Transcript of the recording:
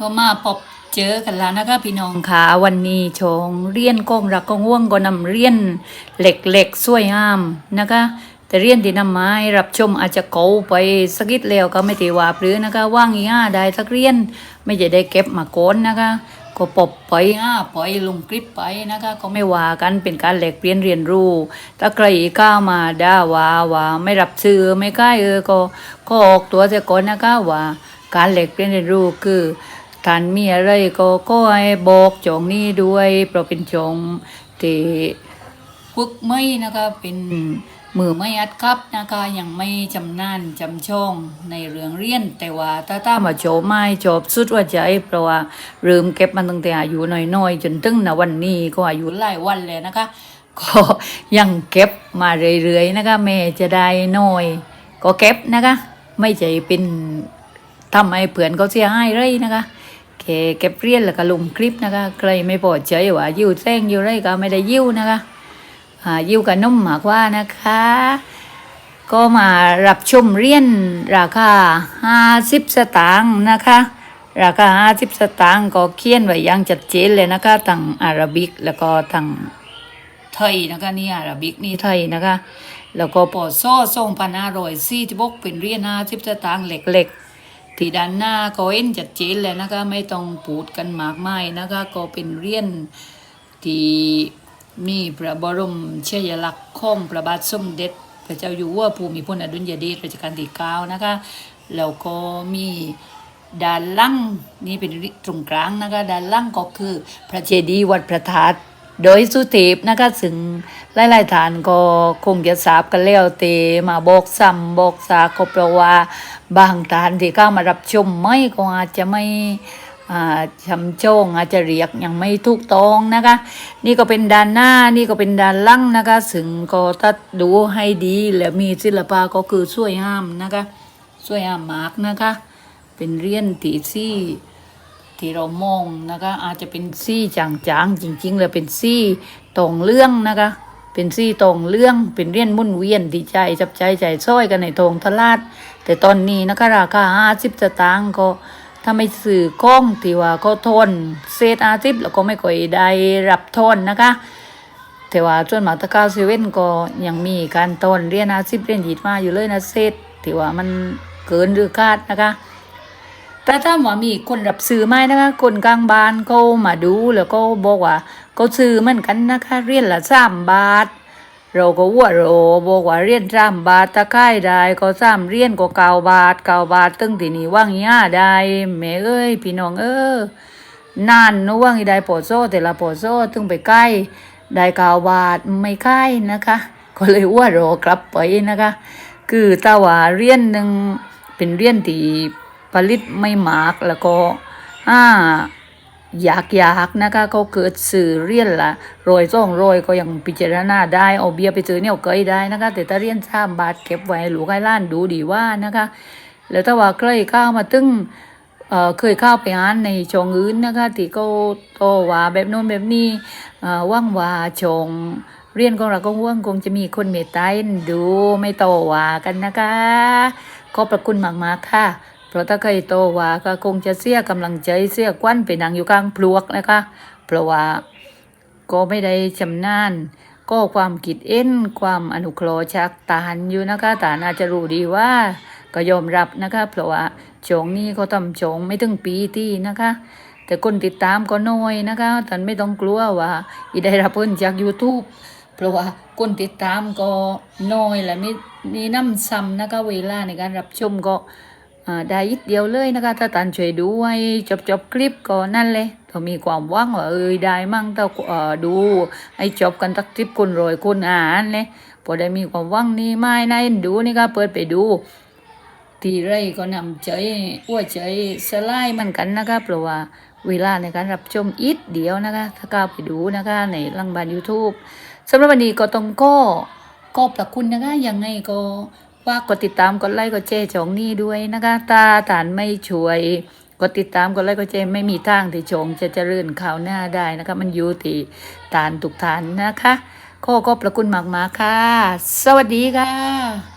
ก็มาพบเจอกันแล้วนะคะพี่น้องค่ะ วันนี้ชงเรียนกงรักกง่วงก็นำเรียนเหล็กๆสวยงามนะคะ แต่เรียนที่นำมาให้รับชมอาจจะเก่าไปสักนิดแล้วก็ไม่ตีว่าหรือนะคะ ว่างอีห้าได้สักเรียน ไม่จะได้เก็บมาโกนนะคะก็ปบไปห้าปล่อยลงคลิปไปนะคะก็ไม่ว่ากันเป็นการแหลกเปลี่ยนเรียนรู้ ถ้าใครก้าวมาด่าว่าว่าไม่รับซื้อไม่กล้าเออก็ก็ออกตัวเสียก่อนนะคะว่า การแหลกเปลี่ยนเรียนรู้คือ ท่านมีอะไรก็ก็ให้บอกจองนี้ด้วยเพราะเป็นจองที่ฝึกไม่นะคะเป็นมือไม่อัดครับนะคะยังไม่จำนานจำช่องในเรื่องเรียน แต่ว่าถ้าถ้ามาโจบไม่จบสุดว่าใจเพราะว่าเริ่มเก็บมันตั้งแต่อายุน้อยๆ จนถึงณวันนี้ก็อายุหลายวันเลยนะคะ ก็ยังเก็บมาเรื่อยๆนะคะแม่จะได้น้อย ก็เก็บนะคะ ไม่ใจเป็นทำให้เผื่อนเขาเสียหายเลยนะคะ แค่เก็บเรียนแล้วก็ลงคลิปนะคะ ใครไม่พอใจว่ายิ้วแซงยิ้วไรก็ไม่ได้ยิ้วนะคะอ่ายิ้วกับนุ่มมากว่านะคะ ก็มารับชมเรียนราคา50สตางค์นะคะ ราคา50สตางค์ก็เขียนไว้อยังจัดเจนเลยนะคะทั้งอาราบิกแล้วก็ทั้งไทยนะคะนี่อาราบิกนี่ไทยนะคะ แล้วก็ปอซ่อส่งพันห้าร้อยสี่ที่บกเป็นเรียญห้าสิบสตางค์เหล็กๆ ที่ด้านหน้าก็เห็นจัดเจนเลยนะคะไม่ต้องปูดกันมากมายนะคะก็เป็นเรียญที่มีพระบรมเชยลักษณ์ของพระบาทสมเด็จ พระเจ้าอยู่หัวภูมิพลอดุลยเดชรัชกาลที่เก้านะคะแล้วก็มีด้านล่างนี่เป็นตรงกลางนะคะด้านล่างก็คือพระเจดีย์วัดพระธาตุ โดยสุเทพนะคะซึ่งหลายๆฐานก็คงจะทราบกันแล้วเตมาบอกซ้ำบอกสาก็เพราะว่าบางฐานที่เข้ามารับชมไม่ก็อาจจะไม่ชำโจงอาจจะเรียกยังไม่ถูกต้องนะคะ นี่ก็เป็นด้านหน้านี่ก็เป็นด้านล่างนะคะซึ่งก็ถ้าดูให้ดีแล้วมีศิลปะก็คือสวยงามนะคะสวยงามมากนะคะ เป็นเรียญตีซี่ ที่เรามองนะคะอาจจะเป็นซี่จางๆจริงๆแล้วเป็นซี่ตองเรื่องนะคะ เป็นซี่ตองเรื่องเป็นเรียนมุ่นเวียนดีใจจับใจใจซ้อยกันในทงทลาด แต่ตอนนี้นะคะราคาห้าสิบสตางค์ก็ถ้าไม่สื่อกล้องที่ว่าก็ทนเศษอาทิบแล้วก็ไม่ค่อยได้รับทนนะคะแต่ว่าส่วนมาตะก้าเซเว่นก็ยังมีการตนเรียนอาชีพเรียนหยิดมาอยู่เลยนะเซตที่ว่ามันเกินหรือคาดนะคะ แต่ถ้าว่ามีคนรับซื้อไหมนะคะ คนกลางบ้านเขามาดูแล้วก็บอกว่าเขาซื้อเหมือนกันนะคะเรียนละสามบาท เราก็ว่าเราบอกว่าเรียนสามบาทถ้าค่ายได้ก็สามเรียนก็เก้าบาทเก้าบาทตึงที่นี่ว่างเงี้ยได้แม่เอ้ยพี่น้องเออนานนะว่างอีได้ปอโซ่แต่ละปอโซ่ตึงไปใกล้ได้เก้าบาทไม่ค่ายนะคะ ก็เลยว่าเรากลับไปนะคะ คือถ้าว่าเรียนหนึ่งเป็นเรียนที่ ผลิตไม่มากแล้วก็อ่ายากยากๆนะคะก็เกิดสื่อเรียนละโรยซ่องโรยก็ยังพิจารณาได้เอาเบียร์ไปซื้อเนี่ยเกยได้นะคะแต่ถ้าเรียนสามบาทเก็บไว้หลูกให้ล้านดูดีว่านะคะแล้วถ้าว่าใครเข้ามาตึงเคยเข้าไปอ่านในช่องอื่นนะคะที่เขาโตว่าแบบโน้นแบบนี่ว่างว่าช่องเรียนของเราก็ว่างคงจะมีคนเมตตาดูไม่โตว่ากันนะคะขอบพระคุณมากๆค่ะ เพราะถ้าใครโตว่าก็คงจะเสียกำลังใจเสียควันไปนั่งอยู่กลางพลวกนะคะ เพราะว่าก็ไม่ได้ชำนาญก็ความคิดเอ็นความอนุเคราะห์จากตานอยู่นะคะตานอาจะรู้ดีว่าก็ยอมรับนะคะเพราะว่าโจงนี้เขาทำโจงไม่ถึงปีที่นะคะ แต่คนติดตามก็น้อยนะคะท่านไม่ต้องกลัวว่าอีได้รับเพิ่นจาก YouTube เพราะว่าคนติดตามก็น้อยและมีมีน้ำซ้ำนะคะเวลาในการรับชมก็ ได้ยิดเดียวเลยนะคะถ้าตันช่วยดูให้จบจบคลิปก็นั่นเลยถ้ามีความว่างว่าเอ้ยได้มั่งถ้าเอ่อดูให้จบกันสักคลิปคนรอยคนอ่านเลยพอได้มีความว่างนี่ไม่นายดูนี่ก็เปิดไปดูทีไรก็นำใจอ้วใจสลายมันกันนะคะเพราะว่าเวลาในการรับชมอีกเดียวนะคะถ้าก้าวไปดูนะคะในลังบาน YouTube สำหรับวันนี้ก็ต้องก็ก็ประคุณนะคะยังไงก็ ฝากกดติดตามกดไลค์กดแชร์ช่องนี้ด้วยนะคะตาฐานไม่ช่วยกดติดตามกดไลค์กดแชร์ไม่มีทางที่ช่องจะเจริญข่าวหน้าได้นะคะ มันอยู่ที่ฐานทุกฐานนะคะขอขอบพระคุณมากๆค่ะ สวัสดีค่ะ